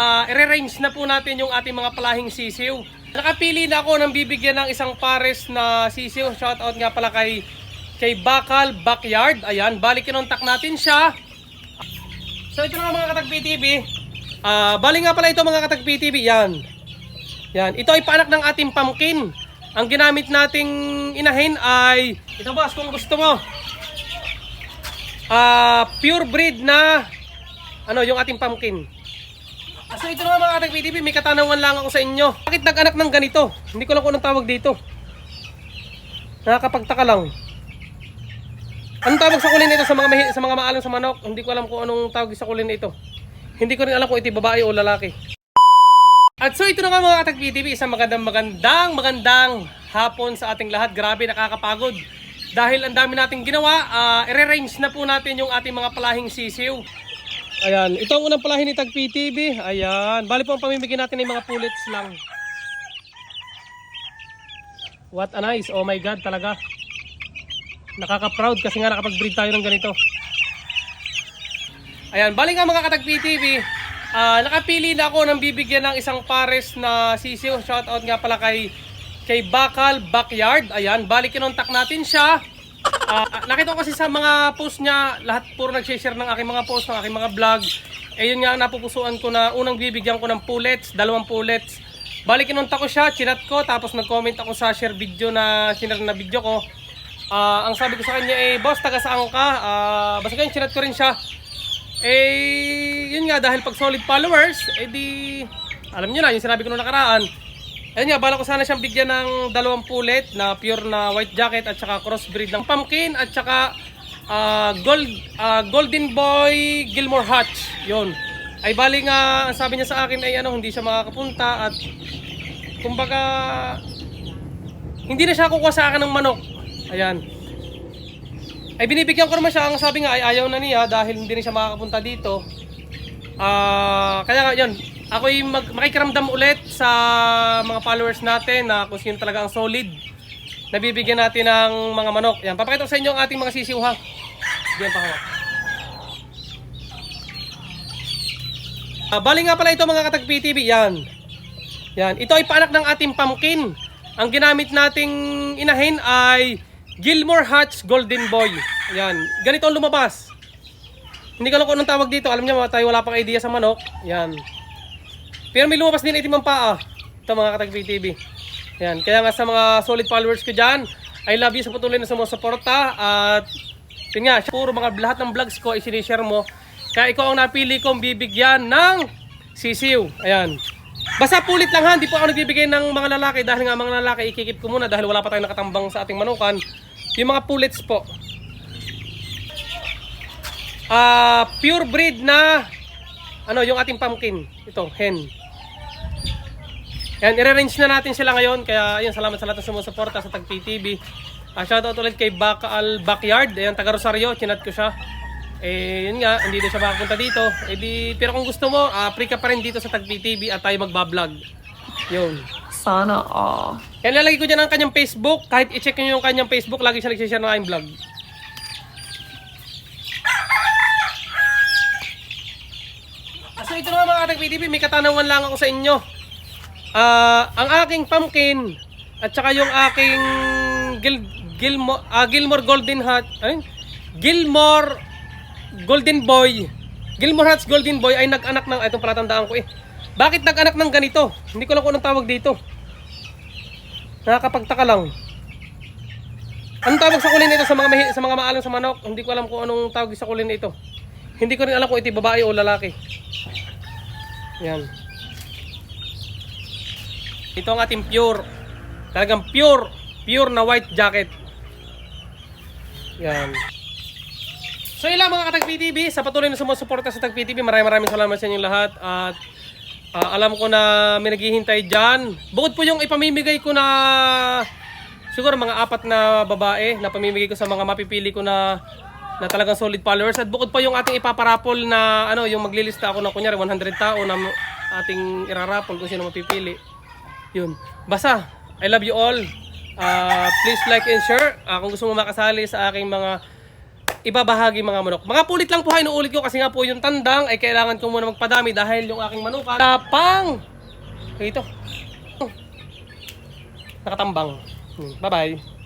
Uh, i-range na po natin yung ating mga palahing sisiw. Nakapili na ako ng bibigyan ng isang pares na sisiw. Shoutout nga pala kay, kay Bakal Backyard. Ayan, balik kinontak natin siya. So ito na mga katagpi TV. Ah, bali nga pala ito mga katagpi TV. Yan. Yan. Ito ay paanak ng ating pumpkin. Ang ginamit nating inahin ay, ito boss kung gusto mo. Ah, pure breed na ano, yung ating pumpkin. So ito na mga katag PTV, may katanungan lang ako sa inyo. Bakit nag-anak ng ganito? Hindi ko lang kung anong tawag dito. Nakakapagtaka lang. Anong tawag sa kulin nito sa mga mahi- sa mga maalam sa manok? Hindi ko alam kung anong tawag sa kulin nito. Hindi ko rin alam kung ito babae o lalaki. At so ito na nga mga katag PTV, isang magandang magandang magandang hapon sa ating lahat. Grabe nakakapagod. Dahil ang dami nating ginawa, ah, i-range na po natin yung ating mga palahing sisiw. Ayan, ito ang unang palahin ni Tag PTV. Ayan, bali po ang pamimigay natin ng mga pullets lang. What a nice, oh my god talaga. Nakaka-proud kasi nga nakapag-breed tayo ng ganito. Ayan, bali nga mga Katag PTV, ah, nakapili na ako ng bibigyan ng isang pares na sisiw. Shoutout nga pala kay kay Bakal Backyard. Ayan, bali kinontak natin siya. Ah, nakita ko kasi sa mga post niya, lahat puro nag-share ng aking mga post, ng aking mga vlog. Eh yun nga napupusuan ko na unang bibigyan ko ng pullets, dalawang pullets. Bali kinontak ko siya, chinat ko, tapos nag-comment ako sa share video na sinare na video ko. Ah, ang sabi ko sa kanya eh, boss, taga saan ka? Ah, basta ganyan, chinat ko rin siya. Eh, yun nga, dahil pag solid followers, eh di, alam niyo na, yung sinabi ko nung nakaraan, Ayun nga, bala ko sana siyang bigyan ng dalawang pulet na pure na white jacket at saka crossbreed ng pumpkin at saka ah, gold, ah, golden boy Gilmore Hatch. Yun. Ay bali nga, ang sabi niya sa akin ay ano, hindi siya makakapunta at kumbaga hindi na siya kukuha sa ng manok. Ayan. Ay binibigyan ko naman siya, ang sabi nga ay ayaw na niya dahil hindi na siya makakapunta dito. Ah, kaya yun, ako'y mag makikiramdam ulit sa mga followers natin na kung sino talaga ang solid. Nabibigyan natin ng mga manok. Yan, papakita ko sa inyo ang ating mga sisiw ha. Diyan pa hawak. Ah, bali nga pala ito mga katag PTV, yan. Yan, ito ay paanak ng ating pumpkin. Ang ginamit nating inahin ay Gilmore Hatch Golden Boy. Yan, ganito ang lumabas. Hindi ko alam kung anong tawag dito. Alam niyo mga tayo wala pang idea sa manok. Yan. Pero may lumabas din itim ang paa. Ito mga katag TV. Yan. Kaya nga sa mga solid followers ko dyan, I love you sa patuloy na sumusuporta. At yun nga, puro mga lahat ng vlogs ko ay sinishare mo. Kaya ikaw ang napili kong bibigyan ng sisiw. Ayan. Basta pulit lang ha, hindi po ako nagbibigay ng mga lalaki dahil nga mga lalaki ikikip ko muna dahil wala pa tayong nakatambang sa ating manukan. Yung mga pullets po, Ah, pure breed na ano, yung ating pumpkin. Ito, hen. Yan, i-range na natin sila ngayon. Kaya, ayun, salamat sa lahat ng sumusuporta sa Tag PTV. Ah, shoutout ulit kay Bakal Backyard. Ayan, taga Rosario, chinat ko siya. Eh, yun nga, hindi na siya makapunta dito. Eh, di, pero kung gusto mo, ah, free ka pa rin dito sa Tag PTV at tayo magbablog. Yun. Sana all. Yan, lalagay ko dyan ang kanyang Facebook. Kahit i-check nyo yung kanyang Facebook, lagi siya nagsishare ng aking vlog. Ah, So ito na nga mga katag PTV, may katanungan lang ako sa inyo. Ah, ang aking pumpkin at saka yung aking Gil, Gilmore, ah, Gilmore Golden Hat, ay, Gilmore Golden Boy, Gilmore Hats Golden Boy ay nag-anak ng, itong palatandaan ko eh. Bakit nag-anak ng ganito? Hindi ko lang kung anong tawag dito. Nakakapagtaka lang. Anong tawag sa kulin nito sa mga mahi- sa mga maalam sa manok? Hindi ko alam kung anong tawag sa kulin nito. Hindi ko rin alam kung ito babae o lalaki. Yan. Ito ang ating pure. Talagang pure. Pure na white jacket. Yan. So ilang mga katag PTV, sa patuloy na sumusuporta sa Tag PTV, maraming maraming salamat sa inyong lahat. At ah, alam ko na may naghihintay dyan. Bukod po yung ipamimigay ko na siguro mga apat na babae na pamimigay ko sa mga mapipili ko na na talagang solid followers at bukod pa yung ating ipaparapol na ano yung maglilista ako ng kunyari 100 tao na ating irarapol kung sino mapipili yun basta I love you all Ah, please like and share Ah, kung gusto mo makasali sa aking mga ibabahagi mga manok. Mga pulit lang po ha, inuulit ko kasi nga po yung tandang ay kailangan ko muna magpadami dahil yung aking manukan tapang. Ito. Nakatambang. Hmm, Bye-bye.